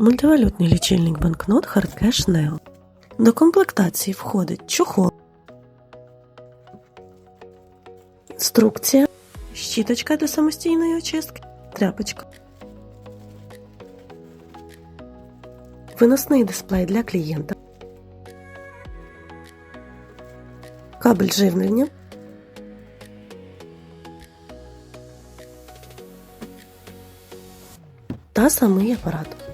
Мультивалютний лічильник банкнот Hardcash Neo. До комплектації входить чохол, інструкція, щіточка для самостійної очистки, тряпочка, виносний дисплей для клієнта, кабель живлення, та самий апарат.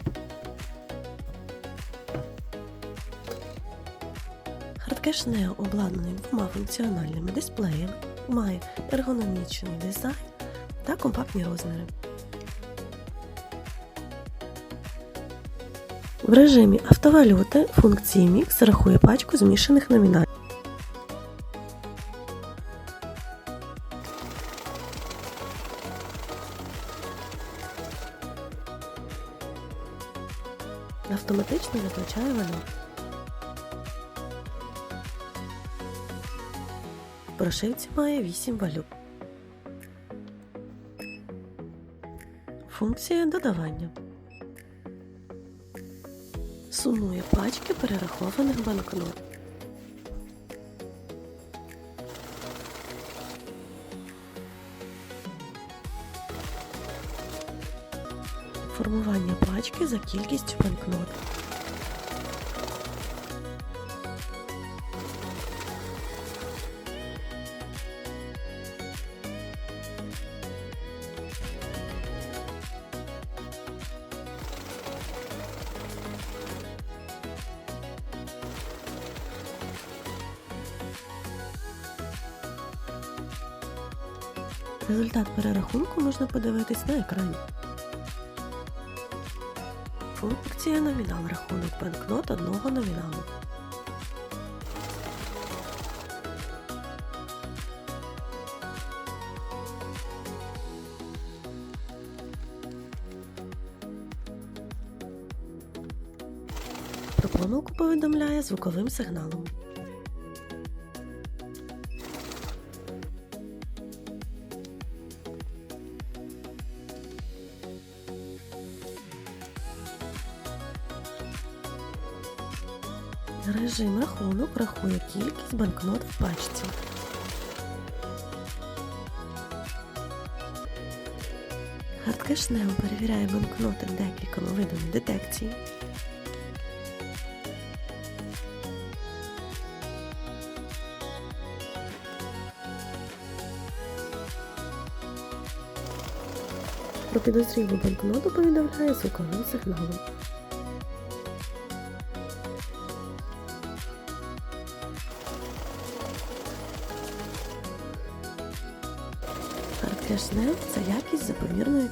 Neo обладнаний двома функціональними дисплеями, має ергономічний дизайн та компактні розміри. В режимі автовалюти функції Mix рахує пачку змішаних номіналів. Автоматично заключає валюту. Прошивці має 8 валют. Функція додавання. Сумує пачки перерахованих банкнот. Формування пачки за кількістю банкнот. Результат перерахунку можна подивитись на екрані. Функція номінал рахунок банкнот одного номіналу. Про повідомляє звуковим сигналом. Режим рахунок рахує кількість банкнот в пачці. Neo перевіряє банкноти декількома видами детекції. Про підозрілу банкноту повідомляє звуковим сигналом. Neo – це якість за помірною.